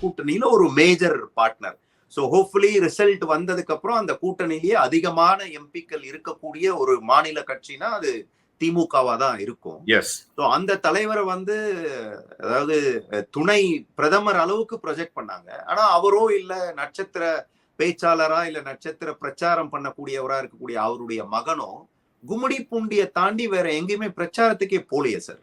கூட்டணியில ஒரு major partner so hopefully result வந்ததுக்கு அப்புறம் அந்த கூட்டணியிலேயே அதிகமான எம்பிக்கள் இருக்கக்கூடிய ஒரு மாநில கட்சினா அது திமுகவா தான் இருக்கும். எஸ் ஸோ அந்த தலைவரை வந்து அதாவது துணை பிரதமர் அளவுக்கு ப்ரொஜெக்ட் பண்ணாங்க. ஆனா அவரோ இல்ல நட்சத்திர பேச்சாளரா இல்ல நட்சத்திர பிரச்சாரம் பண்ணக்கூடியவரா இருக்கக்கூடிய அவருடைய மகனோ கும்மிடி பூண்டிய தாண்டி வேற எங்கேயுமே பிரச்சாரத்துக்கே போலியே சார்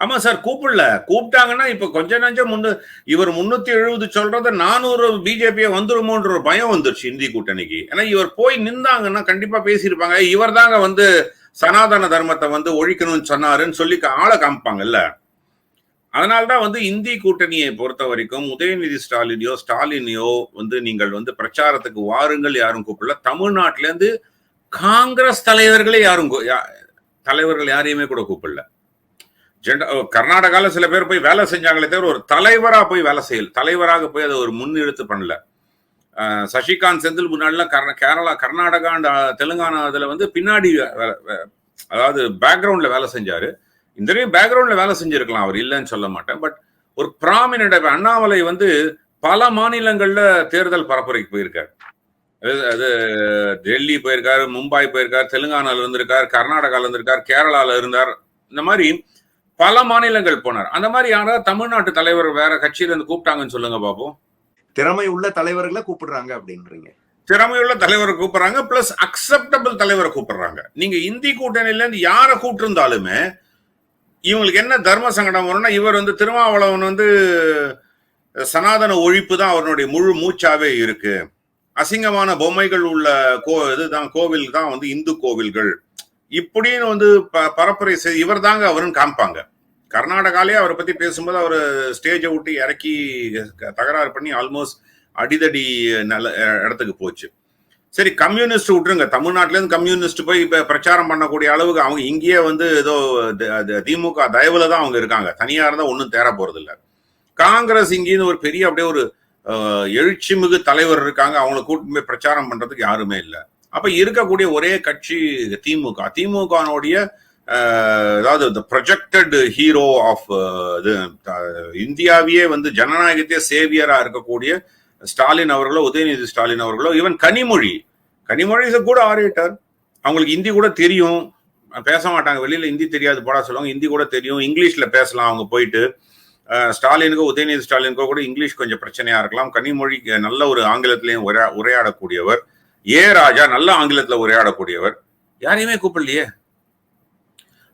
ஆமா சார் கூப்பிடல. கூப்பிட்டாங்கன்னா இப்ப கொஞ்ச நஞ்சம் முன்னு இவர் முன்னூத்தி எழுபது சொல்றத நானூறு பிஜேபியை வந்துருமோன்ற பயம் வந்துருச்சு இந்தி கூட்டணிக்கு. ஏன்னா இவர் போய் நின்றாங்கன்னா கண்டிப்பா பேசியிருப்பாங்க. இவர் தாங்க வந்து சனாதன தர்மத்தை வந்து ஒழிக்கணும்னு சொன்னாருன்னு சொல்லி ஆளை காமிப்பாங்கல்ல. அதனால்தான் வந்து இந்தி கூட்டணியை பொறுத்த வரைக்கும் உதயநிதி ஸ்டாலினையோ ஸ்டாலினையோ வந்து நீங்கள் வந்து பிரச்சாரத்துக்கு வாருங்கள் யாரும் கூப்பிடல. தமிழ்நாட்டிலேருந்து காங்கிரஸ் தலைவர்களே யாரும் தலைவர்கள் யாரையுமே கூட கூப்பிடல. ஜெண்டா கர்நாடகால சில பேர் போய் வேலை செஞ்சாங்களே தவிர ஒரு தலைவரா போய் வேலை செய்யல. தலைவராக போய் அதை ஒரு முன்னெடுத்து பண்ணல. சசிகாந்த் செந்தில் முன்னாடிலாம் கேரளா கர்நாடகா தெலுங்கானா அதுல வந்து பின்னாடி அதாவது பேக்ரவுண்ட்ல வேலை செஞ்சாரு. இந்த பேக்ரவுண்ட்ல வேலை செஞ்சிருக்கலாம் அவர் இல்லைன்னு சொல்ல மாட்டேன். பட் ஒரு ப்ராமினட் அண்ணாமலை வந்து பல மாநிலங்கள்ல தேர்தல் பரப்புரைக்கு போயிருக்காரு. அது டெல்லி போயிருக்காரு மும்பை போயிருக்காரு தெலுங்கானால இருந்திருக்கார் கர்நாடகால இருந்திருக்கார் கேரளால இருந்தார். இந்த மாதிரி பல மாநிலங்கள் போனார். அந்த மாதிரி யாராவது தமிழ்நாட்டு தலைவர் வேற கட்சியில இருந்து கூப்பிட்டாங்கன்னு சொல்லுங்க பாப்போம் திறமை உள்ள தலைவர்களை கூப்பிடுறாங்க அப்படின்றீங்க. திறமையுள்ள தலைவரை கூப்பிடுறாங்க பிளஸ் அக்செப்டபிள் தலைவரை கூப்பிடுறாங்க. நீங்க இந்தி கூட்டணியில இருந்து யாரை கூப்பிட்டிருந்தாலுமே இவங்களுக்கு என்ன தர்ம சங்கடம் வரும்னா இவர் வந்து திருமாவளவன் வந்து சனாதன ஒழிப்பு தான் அவருடைய முழு மூச்சாவே இருக்கு. அசிங்கமான பொம்மைகள் உள்ள கோ இதுதான் கோவில் தான் வந்து இந்து கோவில்கள். இப்படின்னு வந்து பரப்புரை செய்து இவர் தாங்க அவருன்னு காமிப்பாங்க. கர்நாடகாலே அவரை பத்தி பேசும்போது அவர் ஸ்டேஜை விட்டு இறக்கி தகராறு பண்ணி ஆல்மோஸ்ட் அடிதடி நல்ல இடத்துக்கு போச்சு. சரி கம்யூனிஸ்ட் விட்டுருங்க. தமிழ்நாட்டிலேருந்து கம்யூனிஸ்ட் போய் இப்போ பிரச்சாரம் பண்ணக்கூடிய அளவுக்கு அவங்க இங்கேயே வந்து ஏதோ திமுக தயவுல தான் அவங்க இருக்காங்க. தனியாக இருந்தால் ஒன்றும் தேர போகிறதில்ல இல்லை காங்கிரஸ் இங்கேருந்து ஒரு பெரிய அப்படியே ஒரு எழுச்சி மிகு தலைவர் இருக்காங்க. அவங்கள கூட்டு போய் பிரச்சாரம் பண்ணுறதுக்கு யாருமே இல்லை. அப்ப இருக்கக்கூடிய ஒரே கட்சி திமுக. திமுகனுடைய அதாவது இந்த ப்ரொஜெக்டட் ஹீரோ ஆஃப் இது இந்தியாவையே வந்து ஜனநாயகத்தையே சேவியரா இருக்கக்கூடிய ஸ்டாலின் அவர்களோ உதயநிதி ஸ்டாலின் அவர்களோ ஈவன் கனிமொழி. கனிமொழி இஸ் கூட ஆரேட்டர் அவங்களுக்கு ஹிந்தி கூட தெரியும். பேச மாட்டாங்க. வெளியில ஹிந்தி தெரியாது போடா சொல்லுவாங்க. ஹிந்தி கூட தெரியும். இங்கிலீஷ்ல பேசலாம். அவங்க போயிட்டு ஸ்டாலினுக்கோ உதயநிதி ஸ்டாலினுக்கோ கூட இங்கிலீஷ் கொஞ்சம் பிரச்சனையா இருக்கலாம். கனிமொழி நல்ல ஒரு ஆங்கிலத்திலையும் உரையா உரையாடக்கூடியவர். ஏ ராஜா நல்ல ஆங்கிலத்தில் உரையாடக்கூடியவர். யாரையுமே கூப்பிடலையே?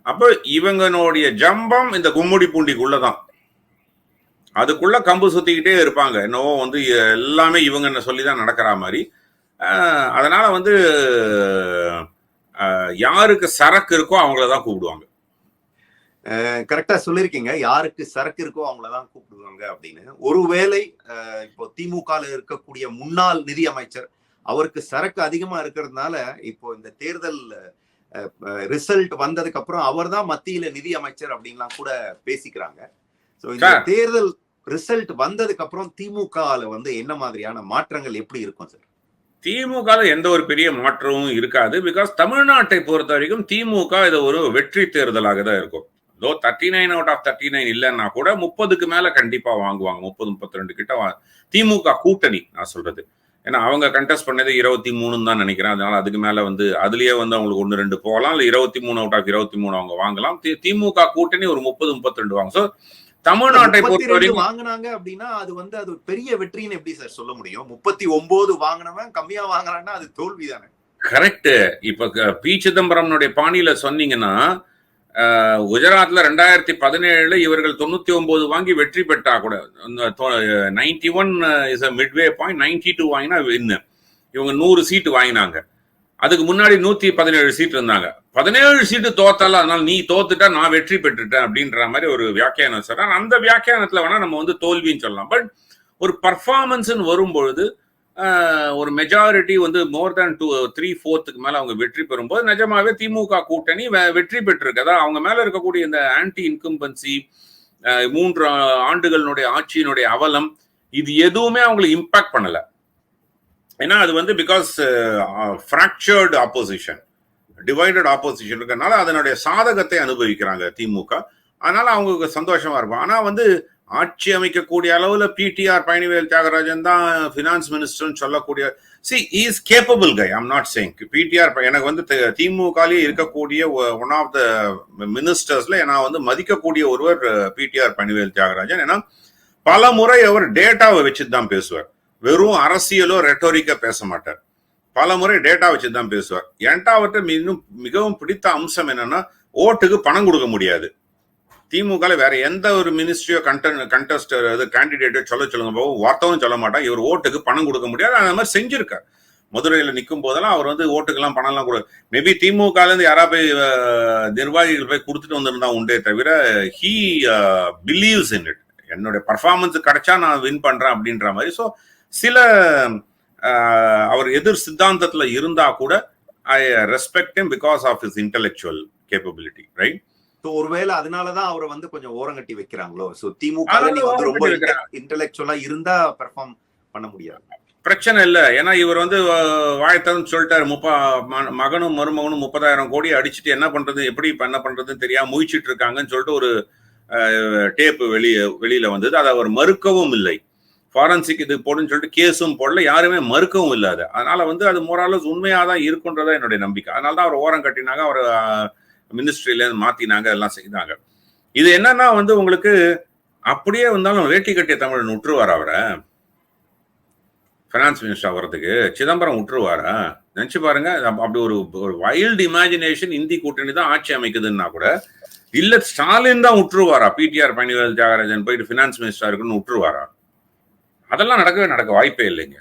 அப்ப இவங்களுடைய ஜம்பம் இந்த கும்முடி பூண்டிக்குள்ளதான். அதுக்குள்ள கம்பு சுத்திக்கிட்டே இருப்பாங்க. என்னவோ வந்து எல்லாமே இவங்க என்ன சொல்லி தான் நடக்கிற மாதிரி. அதனால வந்து யாருக்கு சரக்கு இருக்கோ அவங்களதான் கூப்பிடுவாங்க. கரெக்டா சொல்லியிருக்கீங்க. யாருக்கு சரக்கு இருக்கோ அவங்களதான் கூப்பிடுவாங்க அப்படின்னு. ஒருவேளை இப்போ திமுகவில் இருக்கக்கூடிய முன்னாள் நிதி அமைச்சர் அவருக்கு சரக்கு அதிகமா இருக்கிறதுனால இப்போ இந்த தேர்தல் ரிசல்ட் வந்ததுக்கு அப்புறம் அவர் தான் மத்தியில நிதி அமைச்சர் அப்படின்லாம் கூட பேசிக்கிறாங்க. ஸோ இந்த தேர்தல் ரிசல்ட் வந்ததுக்கு அப்புறம் திமுகல வந்து என்ன மாதிரியான மாற்றங்கள் எப்படி இருக்கும் சார்? திமுக எந்த ஒரு பெரிய மாற்றமும் இருக்காது. பிகாஸ் தமிழ்நாட்டை பொறுத்த வரைக்கும் திமுக இது ஒரு வெற்றி தேர்தலாக தான் இருக்கும். இதோ thirty nine out of thirty nine இல்லைன்னா கூட முப்பதுக்கு மேல கண்டிப்பா வாங்குவாங்க. முப்பது முப்பத்தி ரெண்டு கிட்ட திமுக கூட்டணி நான் சொல்றது. ஏன்னா அவங்க கண்டெஸ்ட் பண்ணது இருபத்தி மூணுன்னு தான் நினைக்கிறேன். அதனால அதுக்கு மேல வந்து அதுலயே வந்து அவங்களுக்கு ஒன்று ரெண்டு போகலாம். இல்லை இருபத்தி மூணு அவுட் ஆஃப் இருபத்தி மூணு அவங்க வாங்கலாம். திமுக கூட்டணி ஒரு முப்பது முப்பத்தி ரெண்டு வாங்க. ஸோ தமிழ்நாட்டை பொறுத்த வரைக்கும் வாங்கினாங்க அப்படின்னா அது வந்து அது பெரிய வெற்றின்னு எப்படி சார் சொல்ல முடியும்? முப்பத்தி ஒன்பது வாங்கினவன் கம்மியா வாங்குறான்னா அது தோல்வி தானே கரெக்ட் இப்ப பி சிதம்பரம்னுடைய பாணியில சொன்னீங்கன்னா குஜராத்ல ரெண்டாயிரத்தி பதினேழுல இவர்கள் தொண்ணூத்தி ஒன்பது வாங்கி வெற்றி பெற்றா கூட. Ninety one is a midway point ninety two வாங்கினா வின்னு இவங்க நூறு சீட்டு வாங்கினாங்க. அதுக்கு முன்னாடி நூத்தி பதினேழு சீட் இருந்தாங்க. பதினேழு சீட்டு தோத்தால அதனால நீ தோத்துட்டா நான் வெற்றி பெற்றுட்டேன் அப்படின்ற மாதிரி ஒரு வியாக்கியானம் சார் அந்த வியாக்கியானத்துல வேணா நம்ம வந்து தோல்வின்னு சொல்லலாம். பட் ஒரு பர்ஃபார்மன்ஸ் வரும்பொழுது ஒரு மெஜாரிட்டி வந்து மோர் தேன் டூ த்ரீ ஃபோர்த்துக்கு மேலே அவங்க வெற்றி பெறும்போது நிஜமாவே திமுக கூட்டணி வெற்றி பெற்றிருக்கதா அவங்க மேலே இருக்கக்கூடிய இந்த ஆன்டி இன்கம்பன்சி மூன்று ஆண்டுகளினுடைய ஆட்சியினுடைய அவலம் இது எதுவுமே அவங்களுக்கு இம்பாக்ட் பண்ணல. ஏன்னா அது வந்து because fractured opposition divided opposition இருக்கிறதுனால அதனுடைய சாதகத்தை அனுபவிக்கிறாங்க திமுக. அதனால அவங்களுக்கு சந்தோஷமா இருக்கும். ஆனா வந்து ஆட்சி அமைக்கக்கூடிய அளவுல பிடிஆர் பழனிவேல் தியாகராஜன் தான் பினான்ஸ் மினிஸ்டர்னு சொல்லக்கூடிய she is capable guy I'm not saying PTR எனக்கு வந்து தி- இருக்கக்கூடிய ஒன் ஆஃப் த மினிஸ்டர்ஸ்ல நான் வந்து மதிக்கக்கூடிய ஒருவர் பிடிஆர் பழனிவேல் தியாகராஜன். ஏன்னா பல முறை அவர் டேட்டாவை வச்சுட்டு தான் பேசுவார். வெறும் அரசியலோ ரெட்டோரிக்கா பேச மாட்டார். பல முறை டேட்டா வச்சு தான் பேசுவார். என்கிட்ட அவர்கிட்ட இன்னும் மிகவும் பிடித்த அம்சம் என்னன்னா ஓட்டுக்கு பணம் கொடுக்க முடியாது. திமுக வேற எந்த ஒரு மினிஸ்ட்ரியோ கண்டன் கண்டஸ்ட் அது கேண்டிடேட்டோ சொல்ல சொல்லுங்க போகும் வார்த்தவும் சொல்ல மாட்டான் இவர் ஓட்டுக்கு பணம் கொடுக்க முடியாது. அந்த மாதிரி செஞ்சிருக்கார். மதுரையில் நிற்கும் போதெல்லாம் அவர் வந்து ஓட்டுக்கெல்லாம் பணம்லாம் கொடு மேபி திமுகலேருந்து யாராவது யாரா போய் நிர்வாகிகள் போய் கொடுத்துட்டு வந்திருந்தா உண்டே தவிர ஹீ பிலீவ்ஸ் இன் இட் என்னுடைய பர்ஃபார்மன்ஸ் கிடைச்சா நான் வின் பண்ணுறேன் அப்படின்ற மாதிரி. ஸோ சில அவர் எதிர் சித்தாந்தத்தில் இருந்தால் கூட I respect because of is intellectual capability right ஒருவேளை அதனாலதான் அவரை வந்து கொஞ்சம் ஓரங்கட்டி வைக்கிறாங்களோ? சோ திமுக வந்து ரொம்ப இன்டெலெக்சுவலா இருந்தா பெர்ஃபார்ம் பண்ண முடியாது. பிரச்சனை இல்ல. ஏன்னா இவர் வந்து வாழ்த்தன்னு சொல்லிட்டாரு. முப்பா மகனும் மருமகனும் முப்பதாயிரம் கோடி அடிச்சுட்டு என்ன பண்றது? எப்படி என்ன பண்றதுன்னு தெரியாம முழிச்சிட்டு இருக்காங்கன்னு சொல்லிட்டு ஒரு டேப் வெளியே வெளியில வந்தது. அதை அவர் மறுக்கவும் இல்லை. ஃபாரன்சிக் இது போடுன்னு சொல்லிட்டு கேஸும் போடல. யாருமே மறுக்கவும் இல்லை அதை. அதனால வந்து அது மோராலஸ் உண்மையா தான் இருக்குன்றதா என்னுடைய நம்பிக்கை. அதனால தான் அவர் ஓரம் கட்டினாங்க. அவர் மினிஸ்ட்ரியில இருந்து மாத்தினாங்க எல்லாம் செய்தாங்க. இது என்னன்னா வந்து உங்களுக்கு அப்படியே வந்தாலும் வேட்டி கட்டிய தமிழன் விட்டுருவார் அவரை? ஃபினான்ஸ் மினிஸ்டர் வர்றதுக்கு சிதம்பரம் விட்டுருவாரா நினச்சி பாருங்க அப்படி ஒரு ஒரு வைல்டு இமேஜினேஷன் இந்தி கூட்டணி தான் ஆட்சி அமைக்குதுன்னா கூட இல்ல ஸ்டாலின் தான் விட்டுருவாரா பிடிஆர் பழனிவேல் தியாகராஜன் போயிட்டு ஃபினான்ஸ் மினிஸ்டர் இருக்குன்னு விட்டுருவாரா அதெல்லாம் நடக்கவே நடக்க வாய்ப்பே இல்லைங்க.